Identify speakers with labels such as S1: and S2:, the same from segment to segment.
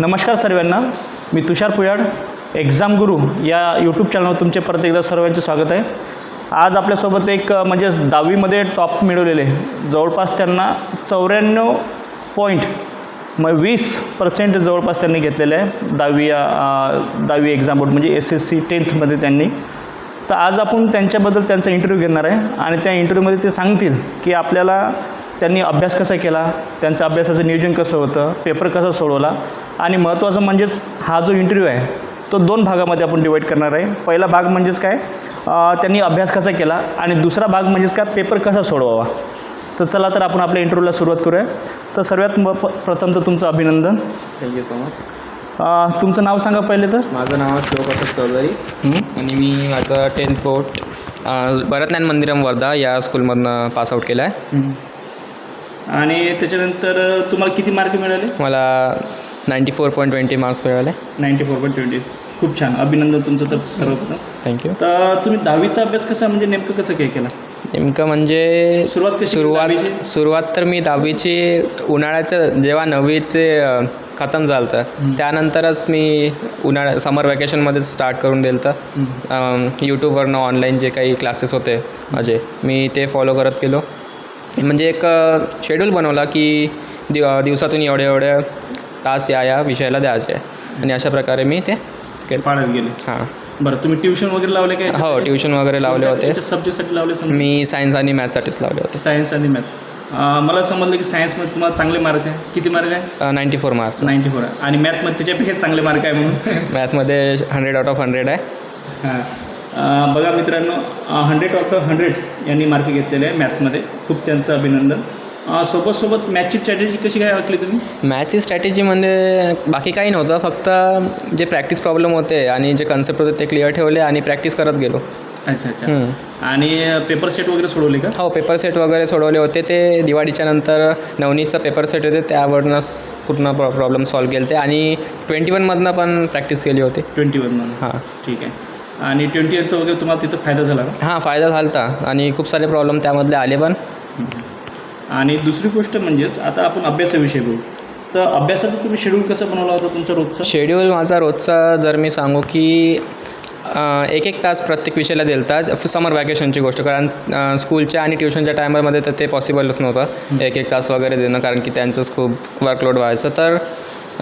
S1: नमस्कार सर्वांना. मी तुषार पुयाड एक्झाम गुरु या यूट्यूब चॅनलवर तुमचे परत एकदा सर्वांचे स्वागत आहे. आज आपल्यासोबत एक म्हणजे दहावीमध्ये टॉप मिळवलेले. जवळपास त्यांना चौऱ्याण्णव पॉईंट मग वीस पर्सेंट जवळपास त्यांनी घेतलेले आहे. दहावी दहावी एक्झाम बोर्ड म्हणजे एस एस सी टेन्थमध्ये त्यांनी. तर आज आपण त्यांच्याबद्दल त्यांचा इंटरव्ह्यू घेणार आहे. आणि त्या इंटरव्ह्यूमध्ये ते सांगतील की आपल्याला त्यांनी अभ्यास कसा केला? त्यांचं अभ्यासाचं नियोजन कसं होतं? पेपर कसा सोडवला? आणि महत्त्वाचं म्हणजेच हा जो इंटरव्ह्यू आहे तो दोन भागामध्ये आपण डिवाईड करणार आहे. पहिला भाग म्हणजेच काय? त्यांनी अभ्यास कसा केला? आणि दुसरा भाग म्हणजेच काय? पेपर कसा सोडवावा? तर चला तर आपण आपल्या इंटरव्ह्यूला सुरुवात करूया. तर सर्वात म प्रथम तर तुमचं अभिनंदन.
S2: थँक्यू सो मच
S1: तुमचं नाव सांगा पहिले तर.
S2: माझं नाव शिवप्रसाद चौधरी? आणि मी माझं टेन्थ बोर्ड भरतज्ञान मंदिरम वर्धा या स्कूलमधनं पासआउट केलं आहे.
S1: आणि त्याच्यानंतर तुम्हाला किती मार्क मिळाले?
S2: मला ninety four point twenty marks मिळाले.
S1: नाईंटी फोर पॉईंट ट्वेंटी खूप छान. अभिनंदन तुमचं तर सर्वप्रथम.
S2: थँक्यू
S1: तर तुम्ही दहावीचा अभ्यास कसा म्हणजे नेमकं कसं काय केला?
S2: नेमकं म्हणजे
S1: सुरुवात
S2: सुरुवात? सुरुवात तर मी दहावीची उन्हाळ्याचं जेव्हा नववीचे खतम झालं तर त्यानंतरच मी उन्हाळ्या समर वॅकेशनमध्ये स्टार्ट करून दिलं तर यूट्यूबवरनं ऑनलाईन जे काही क्लासेस होते माझे मी ते फॉलो करत गेलो. म्हणजे एक शेड्यूल बनवला की दिव दिवसातून एवढे एवढे तास या या विषयाला द्यायचे. आणि अशा प्रकारे मी ते केलं.
S1: पाळत गेले.
S2: हां.
S1: बरं तुम्ही ट्युशन वगैरे लावले काय?
S2: हो ट्युशन वगैरे लावले होते.
S1: सब्जेक्टसाठी लावले
S2: मी सायन्स आणि मॅथसाठीच लावले होते.
S1: सायन्स आणि मॅथ मला समजलं की सायन्समध्ये तुम्हाला चांगले मार्क आहे. किती मार्क आहे?
S2: Ninety four marks
S1: ninety four आणि मॅथमध्ये त्याच्यापेक्षा चांगले मार्क आहे म्हणून.
S2: मॅथमध्ये हंड्रेड आउट ऑफ हंड्रेड आहे.
S1: हां. बघा मित्रांनो हंड्रेड आउट ऑफ हंड्रेड यांनी मार्क घेतलेले आहे मॅथमध्ये खूप त्यांचं अभिनंदन. सोबत सोबत मॅथची स्ट्रॅटेजी कशी काय आखली तुम्ही?
S2: मॅथची स्ट्रॅटेजीमध्ये बाकी काही नव्हतं फक्त जे प्रॅक्टिस प्रॉब्लेम होते आणि जे कन्सेप्ट होते ते क्लिअर ठेवले आणि प्रॅक्टिस करत गेलो.
S1: अच्छा अच्छा. आणि पेपर सेट वगैरे सोडवले का?
S2: हो पेपर सेट वगैरे सोडवले होते ते. दिवाळीच्या नंतर नवनीतचा पेपर सेट होते त्यावरूनच पूर्ण प्रॉ प्रॉब्लेम सॉल्व केले ते आणि ट्वेंटी वनमधनं पण प्रॅक्टिस केली होती.
S1: ट्वेंटी वन
S2: हां.
S1: ठीक आहे. आणि ट्वेंटी एनचा वगैरे तुम्हाला तिथं फायदा झाला का?
S2: हां फायदा झाला होता आणि खूप सारे प्रॉब्लेम त्यामधले आले पण.
S1: आणि दुसरी गोष्ट म्हणजेच आता आपण अभ्यासाविषयी बोलू तर अभ्यासाचं तुम्ही शेड्यूल कसं बनवला होता तुमचं रोजचं?
S2: शेड्यूल माझा रोजचा जर मी सांगू की एक एक तास प्रत्येक विषयाला दिलता समर वॅकेशनची गोष्ट. कारण स्कूलच्या आणि ट्युशनच्या टायमामध्ये तर ते पॉसिबलच नव्हतं. एक एक तास वगैरे देणं कारण की त्यांचंच खूप वर्कलोड व्हायचं तर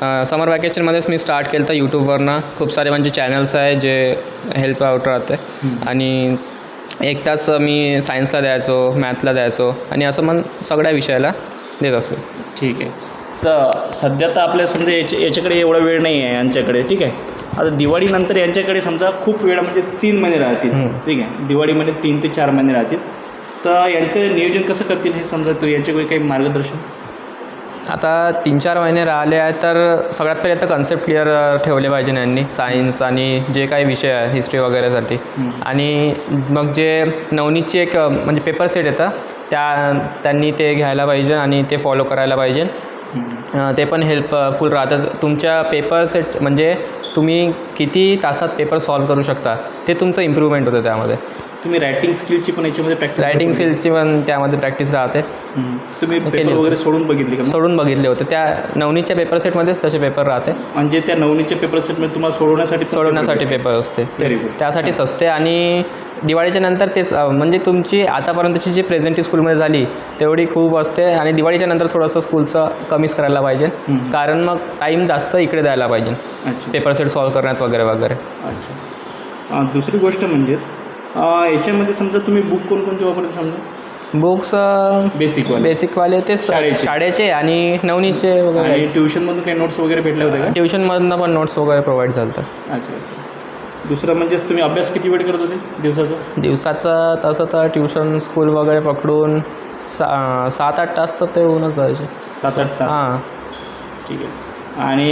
S2: समर वॅकेशनमध्येच मी स्टार्ट केलं तर यूट्यूबवरनं खूप सारे म्हणजे चॅनल्स आहे जे हेल्प आउट राहते. आणि एक तास मी सायन्सला द्यायचो मॅथला द्यायचो आणि असं मग सगळ्या विषयाला देत असतो.
S1: ठीक आहे. तर सध्या तर आपल्या समजा याच्या याच्याकडे एवढा वेळ नाही आहे यांच्याकडे ठीक आहे. आता दिवाळीनंतर यांच्याकडे समजा खूप वेळ म्हणजे तीन महिने राहतील. ठीक आहे. दिवाळीमध्ये तीन ते चार महिने राहतील. तर यांचं नियोजन कसं करतील हे समजा तू यांच्याकडे काही मार्गदर्शन?
S2: आता तीन चार महिने राहिले आहेत तर सगळ्यात पहिले तर कन्सेप्ट क्लिअर ठेवले पाहिजे यांनी. सायन्स आणि जे काही विषय आहे हिस्ट्री वगैरेसाठी. आणि मग जे नवनीतची एक म्हणजे पेपर सेट येतं त्या त्यांनी ते घ्यायला पाहिजे आणि ते फॉलो करायला पाहिजे. ते पण हेल्पफुल राहतं तुमच्या पेपर सेट म्हणजे तुम्ही किती तासात पेपर सॉल्व करू शकता ते तुमचं इम्प्रूव्हमेंट होतं त्यामध्ये.
S1: तुम्ही रायटिंग स्किलची पण याच्यामध्ये प्रॅक्टिस
S2: रायटिंग स्किलची पण त्यामध्ये प्रॅक्टिस राहते.
S1: तुम्ही पेपर. वगैरे सोडून बघितले का?
S2: सोडून बघितले होते. त्या नवनीतच्या पेपर सेटमध्येच तसे पेपर राहते.
S1: म्हणजे त्या नवनीच्या पेपर सेटमध्ये तुम्हाला सोडवण्यासाठी
S2: सोडवण्यासाठी पेपर असते. त्यासाठीच असते आणि दिवाळीच्या नंतर तेच म्हणजे तुमची आतापर्यंतची जी प्रेझेंटी स्कूलमध्ये झाली तेवढी खूप असते. आणि दिवाळीच्या नंतर थोडंसं स्कूलचं कमीच करायला पाहिजे. कारण मग टाईम जास्त इकडे द्यायला पाहिजे. पेपर सेट सॉल्व करण्यात वगैरे वगैरे.
S1: अच्छा. दुसरी गोष्ट म्हणजेच याच्यामध्ये समजा तुम्ही बुक कोणकोणते वापरते समजा?
S2: बुक्स
S1: बेसिक वाले.
S2: बेसिकवाले ते
S1: शाळेचे.
S2: शाळेचे आणि नवनीचे वगैरे.
S1: आणि ट्युशनमधून काही नोट्स वगैरे भेटल्या होत्या का?
S2: ट्युशनमधनं पण नोट्स वगैरे प्रोव्हाइड झालं
S1: अच्छा अच्छा. दुसरं म्हणजेच तुम्ही अभ्यास किती वेळ करत होते दिवसाचा?
S2: दिवसाचं तसं तर ट्युशन स्कूल वगैरे पकडून सा सात आठ तास तर ते होऊनच जायचे.
S1: सात आठ तास?
S2: हां.
S1: ठीक आहे. आणि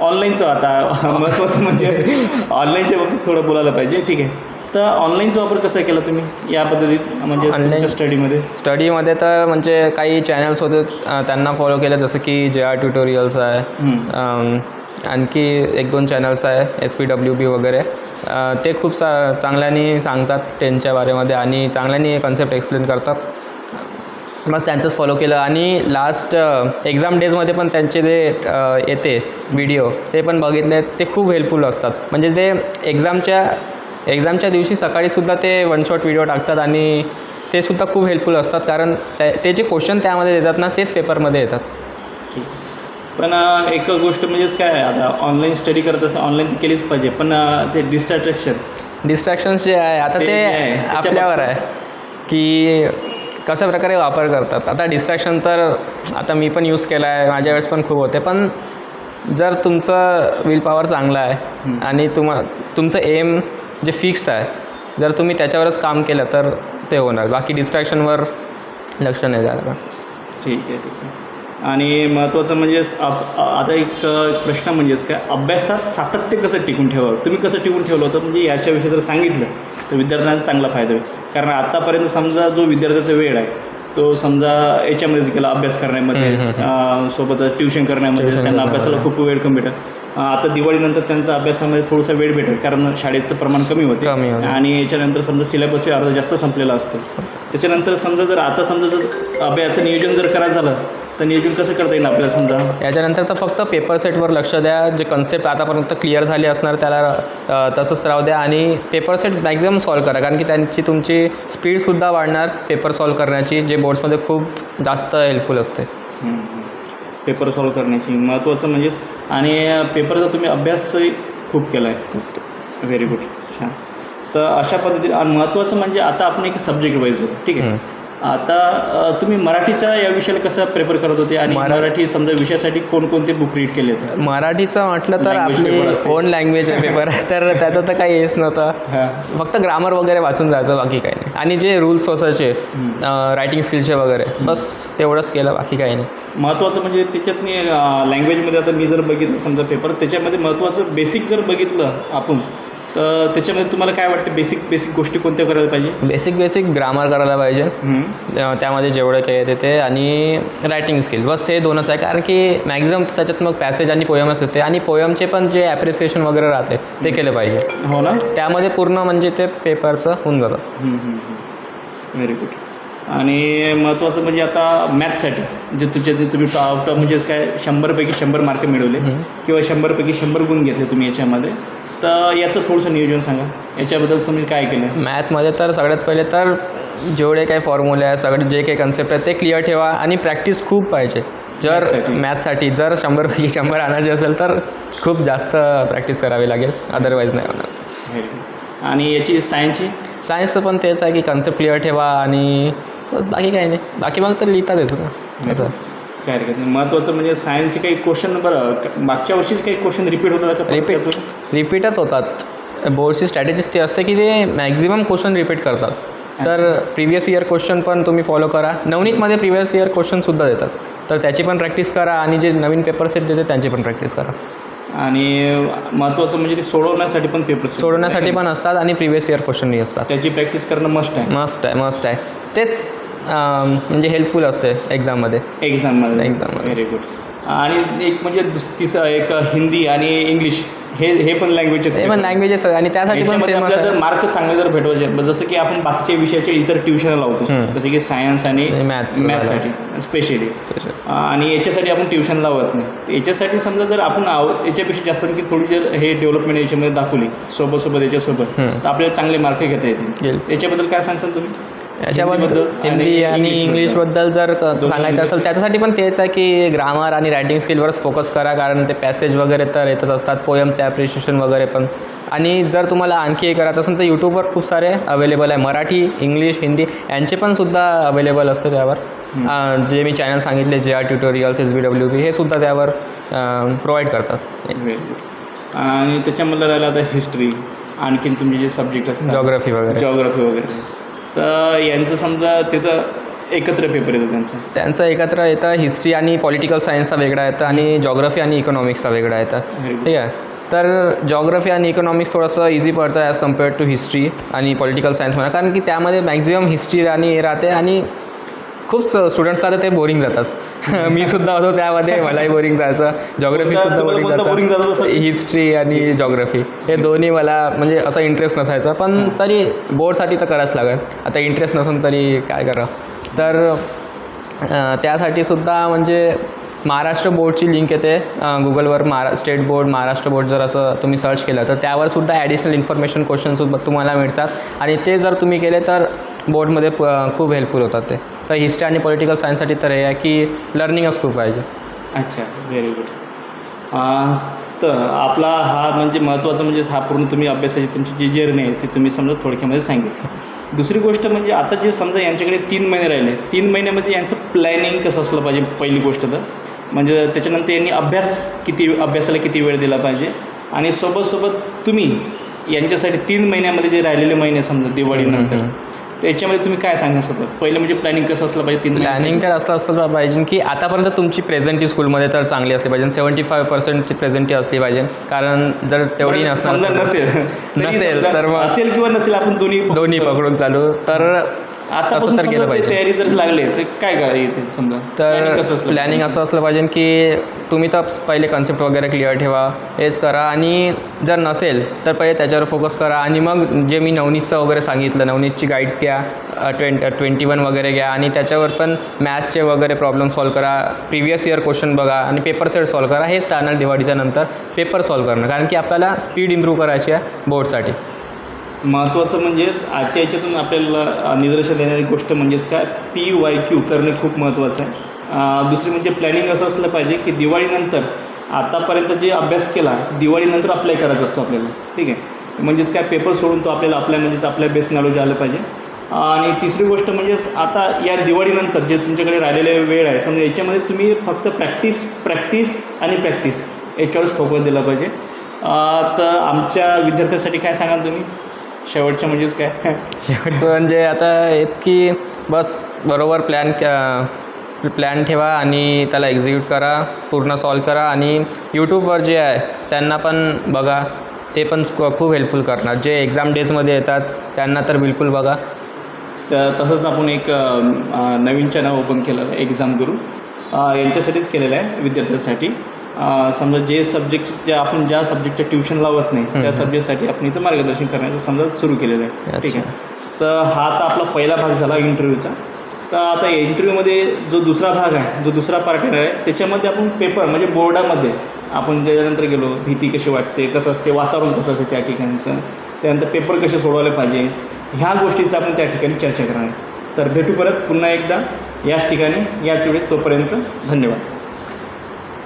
S1: ऑनलाईनचं आता महत्त्वाचं म्हणजे ऑनलाईनच्या बाबतीत थोडं बोलायला पाहिजे. ठीक आहे. तर ऑनलाईनचा वापर कसा केला तुम्ही या पद्धतीत? म्हणजे तुमच्या स्टडीमध्ये
S2: स्टडीमध्ये तर म्हणजे काही चॅनल्स होते त्यांना फॉलो केलं जसं की जे आर ट्युटोरियल्स आहे. आणखी एक दोन चॅनल्स आहे एस पी डब्ल्यू बी वगैरे. ते खूप सा चांगल्याने सांगतात टेनच्या बारेमध्ये आणि चांगल्याने कन्सेप्ट एक्सप्लेन करतात. मग त्यांचंच फॉलो केलं आणि लास्ट एक्झाम डेजमध्ये पण त्यांचे जे येते व्हिडिओ ते पण बघितले ते खूप हेल्पफुल असतात. म्हणजे ते एक्झामच्या एक्झामच्या दिवशी सकाळीसुद्धा ते वन शॉट व्हिडिओ टाकतात आणि ते सुद्धा खूप हेल्पफुल असतात. कारण ते ते जे क्वेश्चन त्यामध्ये देतात ना तेच पेपरमध्ये येतात.
S1: ठीक. पण एक गोष्ट म्हणजेच काय आता ऑनलाईन स्टडी करत असताना ऑनलाईन केलीच पाहिजे पण ते डिस्ट्रॅक्शन
S2: डिस्ट्रॅक्शन्स जे आहे आता
S1: ते
S2: आपल्यावर आहे की कशा प्रकारे वापर करतात. आता डिस्ट्रॅक्शन तर आता मी पण यूज केला आहे माझ्या वेळेस पण खूप होते पण जर तुमचं विल पॉवर चांगला आहे आणि तुम्हा तुमचं एम जे फिक्स्ड आहे जर तुम्ही त्याच्यावरच काम केलं तर ते होणार. बाकी डिस्ट्रॅक्शनवर लक्ष नाही द्यायला
S1: ठीक आहे ठीक आहे. आणि महत्त्वाचं म्हणजेच आता एक प्रश्न म्हणजेच काय अभ्यासात सातत्य कसं टिकून ठेवावं? तुम्ही कसं टिकून ठेवलं होतं? म्हणजे याच्याविषयी जर सांगितलं तर विद्यार्थ्यांना चांगला फायदा होईल. कारण आत्तापर्यंत समजा जो विद्यार्थ्याचा वेळ आहे तो समजा याच्यामध्येच गेला अभ्यास करण्यामध्ये सोबतच ट्युशन करण्यामध्ये त्यांना अभ्यासाला खूप वेळ कमी भेटेल अ, आता दिवाळीनंतर त्यांचा अभ्यासामध्ये थोडासा वेळ भेटेल कारण शाळेचं प्रमाण कमी होते. आणि याच्यानंतर समजा सिलेबसही अर्धा जास्त संपलेला असतो. त्याच्यानंतर समजा जर आता समजा जर अभ्यासाचं नियोजन जर करायचं झालं तर नियोजन कसं करता येईल आपल्याला समजा?
S2: याच्यानंतर तर फक्त पेपर सेटवर लक्ष द्या. जे कन्सेप्ट आतापर्यंत क्लिअर झाले असणार त्याला तसंच राहू द्या. आणि पेपर सेट मॅक्झिमम सॉल्व करा. कारण की त्यांची तुमची स्पीडसुद्धा वाढणार पेपर सॉल्व करण्याची जे बोर्ड्समध्ये खूप जास्त हेल्पफुल असते.
S1: पेपर सॉल्व करण्याची महत्त्वाचं म्हणजेच आणि पेपरचा तुम्ही अभ्यासही खूप केला आहे व्हेरी गुड छान. तर अशा पद्धतीने महत्त्वाचं म्हणजे आता आपण एक सब्जेक्ट वाईज होतो ठीक आहे? आता तुम्ही मराठीचा या विषयाला कसं प्रेफर करत होते आणि
S2: मरा-
S1: मराठी समजा विषयासाठी कोणकोणते बुक रीड केले होते
S2: मराठीचं म्हटलं तर आपली. ओन लँग्वेज पेपर तर त्याचं तर काही हेच नव्हतं. फक्त ग्रामर वगैरे वाचून जायचं बाकी काही नाही. आणि जे रूल्स असायचे रायटिंग स्किलचे वगैरे बस तेवढंच केलं बाकी काही नाही.
S1: महत्त्वाचं म्हणजे त्याच्यात मी लँग्वेजमध्ये आता मी जर बघितलं समजा पेपर त्याच्यामध्ये महत्त्वाचं बेसिक जर बघितलं आपण तर त्याच्यामध्ये तुम्हाला काय वाटतं? बेसिक बेसिक गोष्टी कोणत्या करायला पाहिजे?
S2: बेसिक बेसिक ग्रामर करायला पाहिजे. त्यामध्ये जेवढं काही येते ते आणि रायटिंग स्किल बस हे दोनच आहे. कारण की मॅक्झिमम त्याच्यात मग पॅसेज आणि पोयमच येते आणि पोयमचे पण जे ॲप्रिसिएशन वगैरे राहते ते केलं पाहिजे.
S1: हो ना?
S2: त्यामध्ये पूर्ण म्हणजे ते पेपरचं होऊन जातं.
S1: व्हेरी गुड आणि महत्त्वाचं म्हणजे आता मॅथ्ससाठी जे तुझ्या ते तुम्ही टॉप टॉप म्हणजे काय शंभरपैकी शंभर मार्क मिळवले किंवा शंभरपैकी शंभर गुण घेतले तुम्ही याच्यामध्ये. तर याचं थोडंसं नियोजन सांगा. याच्याबद्दल तुम्ही काय केलं?
S2: मॅथमध्ये तर सगळ्यात पहिले तर जेवढे काही फॉर्म्युले आहे सगळे जे काही कन्सेप्ट आहे ते क्लिअर ठेवा आणि प्रॅक्टिस खूप पाहिजे. जर. मॅथसाठी जर शंभरपैकी शंभर आणायचे असेल तर खूप जास्त प्रॅक्टिस करावी लागेल. अदरवाईज नाही होणार.
S1: आणि याची सायन्सची
S2: सायन्सचं पण तेच आहे की कन्सेप्ट क्लिअर ठेवा आणि बस बाकी काही नाही. बाकी मग तर लिहिता देतो ना असं.
S1: काय हरकत नाही महत्त्वाचं म्हणजे सायन्सचे काही क्वेश्चन बरं मागच्या वर्षीच काही क्वेश्चन रिपीट होतात का?
S2: रिपीट रिपीटच होतात. बोर्डची स्ट्रॅटेजीच ती असते की ते मॅक्झिमम क्वेश्चन रिपीट करतात. तर प्रिव्हियस इयर क्वेश्चन पण तुम्ही फॉलो करा. नवनीतमध्ये प्रिव्हियस इयर क्वेश्चनसुद्धा देतात. तर त्याची पण प्रॅक्टिस करा आणि जे नवीन पेपर सेट देते त्यांची पण प्रॅक्टिस करा.
S1: आणि महत्त्वाचं म्हणजे ते सोडवण्यासाठी पण पेपर
S2: सोडवण्यासाठी पण असतात आणि प्रिव्हियस इयर क्वेश्चनही असतात.
S1: त्याची प्रॅक्टिस करणं मस्ट आहे.
S2: मस्त आहे मस्त आहे. तेच म्हणजे हेल्पफुल असते एक्झाममध्ये
S1: एक्झाममध्ये
S2: एक्झाममध्ये.
S1: व्हेरी गुड आणि एक म्हणजे दुस तिसरं एक हिंदी आणि इंग्लिश हे हे पण लँग्वेजेस
S2: ते पण लँग्वेजेस आणि त्यासाठी पण सेम
S1: आपल्याला जर मार्क चांगले जर भेटवायचे आहेत, जसं की आपण बाकीच्या विषयाचे इतर ट्युशन लावतो. जसं की सायन्स आणि
S2: आणि maths
S1: मॅथ्ससाठी स्पेशली आणि याच्यासाठी आपण ट्युशन लावत नाही. याच्यासाठी समजा जर आपण आव याच्यापेक्षा जास्त आणखी थोडी जर हे डेव्हलपमेंट याच्यामध्ये दाखवली सोबत सोबत याच्यासोबत. तर आपल्याला चांगले मार्क घेता येतील.
S2: येईल.
S1: याच्याबद्दल काय सांगसान तुम्ही?
S2: याच्याबद्दल हिंदी आणि
S1: इंग्लिशबद्दल.
S2: जर सांगायचं असेल त्याच्यासाठी पण तेच आहे की ग्रामर आणि रायटिंग स्किलवरच फोकस करा कारण ते पॅसेज वगैरे तर येतच असतात पोयमचे ॲप्रिशिएशन वगैरे पण. आणि जर तुम्हाला आणखी हे करायचं असेल तर यूट्यूबवर खूप सारे अवेलेबल आहे. मराठी इंग्लिश हिंदी यांचे पण सुद्धा अवेलेबल असते त्यावर. जे मी चॅनल सांगितले J R tutorials S B W B हे सुद्धा त्यावर प्रोव्हाइड करतात.
S1: आणि त्याच्यामधलं राहिलं आता हिस्ट्री आणखीन तुमचे जे सब्जेक्ट असतात
S2: Geography वगैरे.
S1: जॉग्राफी वगैरे. तर यांचं समजा तिथं एकत्र पेपर येतो त्यांचा.
S2: त्यांचं एकत्र येतं हिस्ट्री आणि पॉलिटिकल सायन्सचा वेगळा येतं आणि जॉग्रफी आणि इकॉनॉमिक्सचा वेगळा येतं. ठीक आहे? तर जॉग्रफी आणि इकॉनॉमिक्स थोडंसं इझी पडतं ॲज कम्पेअर्ड टू हिस्ट्री आणि पॉलिटिकल सायन्स म्हणा. कारण की त्यामध्ये मॅक्झिमम हिस्ट्री आणि हे राहते आणि खूप स्टुडंट्सला तर ते बोरिंग जातात. मी सुद्धा होतो त्यामध्ये मलाही बोरिंग जायचं. जॉग्रफी सुद्धा बोरिंग जायचं? हिस्ट्री आणि जॉग्रफी हे दोन्ही मला म्हणजे असा इंटरेस्ट नसायचा. पण तरी बोर्डसाठी तर करायच लागेल. आता इंटरेस्ट नसेल तरी काय करा तर त्यासाठी सुद्धा म्हणजे महाराष्ट्र बोर्डची लिंक येते. गुगलवर महारा स्टेट बोर्ड महाराष्ट्र बोर्ड जर असं तुम्ही सर्च केलं तर त्यावर सुद्धा ॲडिशनल इन्फॉर्मेशन क्वेश्चनसुद्धा तुम्हाला मिळतात. आणि ते जर तुम्ही केले तर बोर्डमध्ये प खूप हेल्पफुल होतात ते. तर हिस्ट्री आणि पॉलिटिकल सायन्ससाठी तर हे आहे की लर्निंगच खूप पाहिजे.
S1: अच्छा व्हेरी गुड तर आपला हा म्हणजे महत्त्वाचा म्हणजे हा पूर्ण तुम्ही अभ्यासाची तुमची जी जर्नी आहे ती तुम्ही समजा थोडक्यामध्ये सांगितलं. दुसरी गोष्ट म्हणजे आता जे समजा यांच्याकडे तीन महिने राहिले तीन महिन्यामध्ये यांचं प्लॅनिंग कसं असलं पाहिजे पहिली गोष्ट तर? म्हणजे त्याच्यानंतर यांनी अभ्यास किती अभ्यासाला किती वेळ दिला पाहिजे? आणि सोबत तुम्ही यांच्यासाठी तीन महिन्यामध्ये जे राहिलेले महिने समजा दिवाळीनंतर त्याच्यामध्ये तुम्ही काय सांगा स्वतः पहिलं म्हणजे प्लॅनिंग कसं असलं पाहिजे तीन
S2: प्लॅनिंग तर असं असलं पाहिजे की आतापर्यंत तुमची प्रेझेंटी स्कूलमध्ये तर चांगली असली पाहिजे सेवन्टी फाय पर्सेंटची प्रेझेंटी असली पाहिजे. कारण जर तेवढी
S1: नसेल.
S2: नसेल तर मग-
S1: असेल किंवा नसेल आपण दोन्ही
S2: दोन्ही पकडून चालू. तर
S1: आतापासून
S2: तर केलं पाहिजे.
S1: तयारी जर लागले तर काय करायचं समजा?
S2: तर
S1: कसं
S2: प्लॅनिंग? असं असलं पाहिजे की तुम्ही तर पहिले कन्सेप्ट वगैरे क्लिअर ठेवा हेच करा आणि जर नसेल तर पहिले त्याच्यावर फोकस करा आणि मग जे मी नवनीतचं वगैरे सांगितलं नवनीतची गाईड्स घ्या ट्वेंट ट्वेंटी वन वगैरे घ्या आणि त्याच्यावर पण मॅथ्सचे वगैरे प्रॉब्लेम सॉल्व करा प्रिव्हियस इयर क्वेश्चन बघा आणि पेपर सेट सॉल्व करा हेच राहणार दिवाळीच्या नंतर पेपर सॉल्व करणं. कारण की आपल्याला स्पीड इम्प्रूव्ह करायची आहे बोर्डसाठी
S1: महत्त्वाचं म्हणजेच आजच्या याच्यातून आपल्याला निदर्शन येणारी गोष्ट म्हणजेच काय? पी वाय क्यू करणे खूप महत्त्वाचं आहे. दुसरी म्हणजे प्लॅनिंग असं असलं पाहिजे की दिवाळीनंतर आतापर्यंत जे अभ्यास केला दिवाळीनंतर अप्लाय करायचा असतो आपल्याला. ठीक आहे? म्हणजेच काय? पेपर सोडून तो आपल्याला आपल्या म्हणजेच आपल्या बेस्ट नॉलेज आलं पाहिजे. आणि तिसरी गोष्ट म्हणजेच आता या दिवाळीनंतर जे तुमच्याकडे राहिलेले वेळ आहे समजा याच्यामध्ये तुम्ही फक्त प्रॅक्टिस प्रॅक्टिस आणि प्रॅक्टिस याच्यावरच फोकस दिला पाहिजे. तर आमच्या विद्यार्थ्यांसाठी काय सांगाल तुम्ही? शेवटचं म्हणजेच काय?
S2: शेवटचं म्हणजे आता हेच की बस बरोबर प्लॅन प्लॅन ठेवा आणि त्याला एक्झिक्यूट करा पूर्ण सॉल्व करा आणि यूट्यूबवर जे आहे त्यांना पण बघा. ते पण खूप हेल्पफुल करणार. जे एक्झाम डेजमध्ये येतात त्यांना तर बिलकुल बघा.
S1: तर तसंच आपण एक नवीन चॅनल ओपन केलं एक्झाम गुरु यांच्यासाठीच केलेलं आहे विद्यार्थ्यांसाठी. समजा जे सब्जेक्ट जे आपण ज्या सब्जेक्टचं ट्युशन लावत नाही त्या. सब्जेक्टसाठी आपण इथं मार्गदर्शन करण्याचं समजा सुरू केलेलं आहे. ठीक. आहे. तर हा आता आपला पहिला भाग झाला इंटरव्ह्यूचा तर आता इंटरव्ह्यूमध्ये जो दुसरा भाग आहे जो दुसरा पार्ट आहे त्याच्यामध्ये आपण पेपर म्हणजे बोर्डामध्ये आपण त्याच्यानंतर गेलो भीती कशी वाटते कसं असते वातावरण कसं असते त्या ठिकाणचं त्यानंतर पेपर कसे सोडवले पाहिजे ह्या गोष्टीचं आपण त्या ठिकाणी चर्चा करणार तर भेटू परत पुन्हा एकदा. याच ठिकाणी याच वेळेस तोपर्यंत धन्यवाद.